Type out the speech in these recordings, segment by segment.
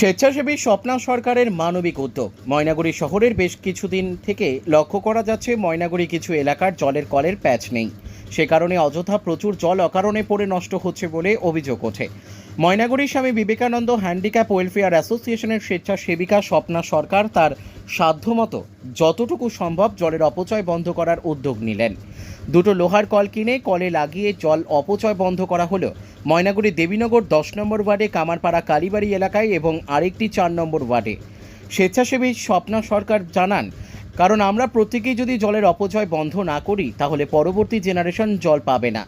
স্বেচ্ছাসেবী স্বপ্না সরকারের মানবিক উদ্যোগ। ময়নাগুড়ি শহরের বেশ কিছুদিন থেকে লক্ষ্য করা যাচ্ছে ময়নাগুড়ি কিছু এলাকার জলের কলের প্যাচ নেই। সে কারণে অযথা প্রচুর জল অকারণে পড়ে নষ্ট হচ্ছে বলে অভিযোগ ওঠে। ময়নাগুড়ির স্বামী বিবেকানন্দ হ্যান্ডিক্যাপ ওয়েলফেয়ার অ্যাসোসিয়েশনের স্বেচ্ছাসেবিকা স্বপ্না সরকার তার সাধ্যমতো যতটুকু সম্ভব জলের অপচয় বন্ধ করার উদ্যোগ নিলেন। দুটো লোহার কল কিনে কলে লাগিয়ে জল অপচয় বন্ধ করা হলো। ময়নাগুড়ি দেবীনগর দশ নম্বর ওয়ার্ডে, কামারপাড়া কালীবাড়ি এলাকায় এবং আরেকটি চার নম্বর ওয়ার্ডে। স্বেচ্ছাসেবী স্বপ্না সরকার জানান, কারণ আমরা প্রত্যেকেই যদি জলের অপচয় বন্ধ না করি, তাহলে পরবর্তী জেনারেশন জল পাবে না।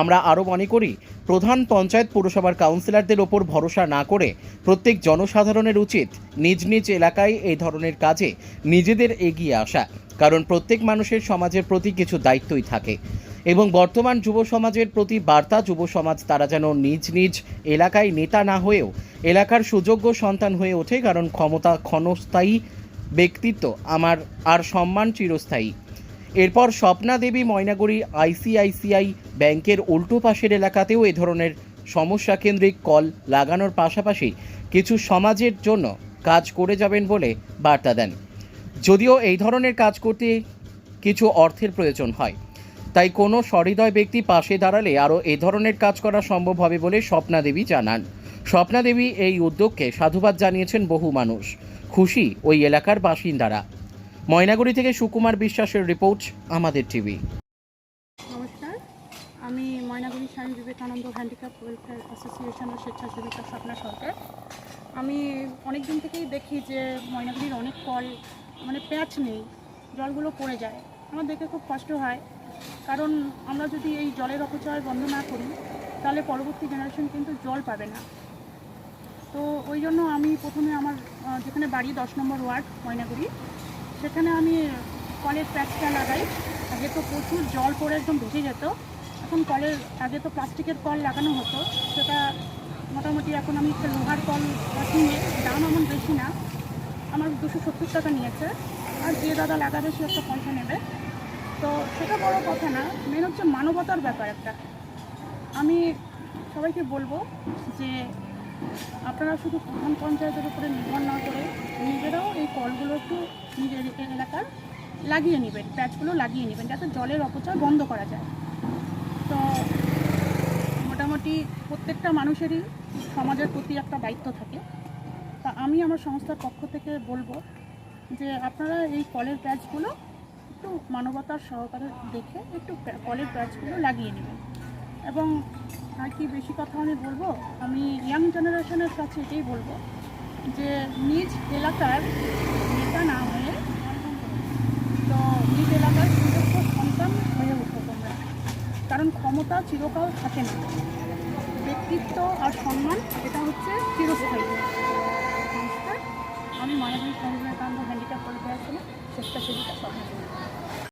আমরা আরও মনে করি, প্রধান পঞ্চায়েত পুরসভার কাউন্সিলরদের ওপর ভরসা না করে প্রত্যেক জনসাধারণের উচিত নিজ নিজ এলাকায় এই ধরনের কাজে নিজেদের এগিয়ে আসা, কারণ প্রত্যেক মানুষের সমাজের প্রতি কিছু দায়িত্বই থাকে। এবং বর্তমান যুব সমাজের প্রতি বার্তা যুব সমাজ তারা যেন নিজ নিজ এলাকায় নেতা না হয়েও এলাকার সুযোগ্য সন্তান হয়ে ওঠে, কারণ ক্ষমতা ক্ষণস্থায়ী ব্যক্তিত্ব আমার আর সম্মান চিরস্থায়ী। এরপর স্বপ্না দেবী ময়নাগুড়ি আইসিআইসিআই ব্যাংকের উল্টো পাশের এলাকাতেও এ ধরনের সমস্যা কেন্দ্রিক কল লাগানোর পাশাপাশি কিছু সমাজের জন্য কাজ করে যাবেন বলে বার্তা দেন। যদিও এই ধরনের কাজ করতে কিছু অর্থের প্রয়োজন হয়। তাই কোনো সহৃদয় ব্যক্তি পাশে দাঁড়ালে আরও এ ধরনের কাজ করা সম্ভব হবে বলে স্বপ্না দেবী জানান। স্বপ্না দেবী এই উদ্যোগকে সাধুবাদ জানিয়েছেন বহু মানুষ। খুশি ওই এলাকার বাসিন্দারা। ময়নাগুড়ি থেকে সুকুমার বিশ্বাসের রিপোর্ট, আমাদের টিভি। নমস্কার। আমি ময়নাগুড়ি স্বামী বিবেকানন্দ হ্যান্ডিক্যাপ ওয়েলফেয়ার অ্যাসোসিয়েশনের স্বেচ্ছাসেবিকা স্বপ্না সরকার। আমি অনেক দিন থেকেই দেখি যে ময়নাগুড়ির অনেক কল মানে প্যাচ নেই, জলগুলো পড়ে যায়। আমার দেখে খুব কষ্ট হয়। কারণ আমরা যদি এই জলের অপচয় বন্ধ না করি, তাহলে পরবর্তী জেনারেশন কিন্তু জল পাবে না। তো ওই জন্য আমি প্রথমে আমার যেখানে বাড়ি, দশ নম্বর ওয়ার্ড, ময়নাগুড়ি। সেখানে আমি কলের প্যাচটা লাগাই। আগে তো প্রচুর জল পড়ে একদম ভেসে যেত। এখন কলের, আগে তো প্লাস্টিকের কল লাগানো হতো। সেটা মোটামুটি এখন আমি একটা লোহার কল কিনে দাম এমন বেশি না। আমার দুশো সত্তর টাকা নিয়েছে। আর যে দাদা লাগাবে সে একটা পয়সা নেবে। তো সেটা বড় কথা না। মেন হচ্ছে মানবতার ব্যাপার একটা। আমি সবাইকে বলব যে আপনারা শুধু প্রধান পঞ্চায়েতের উপরে নির্ভর না করে নিজেরাও এই কলগুলো একটু নিজের এলাকার লাগিয়ে নেবেন, প্যাচগুলো লাগিয়ে নেবেন যাতে জলের অপচয় বন্ধ করা যায়। তো মোটামুটি প্রত্যেকটা মানুষেরই, সমাজের প্রতি একটা দায়িত্ব থাকে। তা আমি আমার সংস্থার পক্ষ থেকে বলব যে আপনারা এই কলের প্যাচগুলো একটু মানবতার সহকারে দেখে একটু কলের প্যাচগুলো লাগিয়ে নেবেন। এবং আর কি বেশি কথা আমি বলব, আমি ইয়াং জেনারেশনের কাছে এটাই বলব যে নিজ এলাকার নেতা না হয়ে তো নিজ এলাকার সুযোগ্য সন্তান হয়ে উঠো তোমরা। কারণ ক্ষমতা চিরকাল থাকে না। ব্যক্তিত্ব আর সম্মান, এটা হচ্ছে চিরস্থায়ী। নমস্কার, আমি মায়াবী স্বামী বিবেকানন্দ হ্যান্ডিক্যাপ পরিবার ছিলাম স্বেচ্ছাসেবিকা স্বপ্ন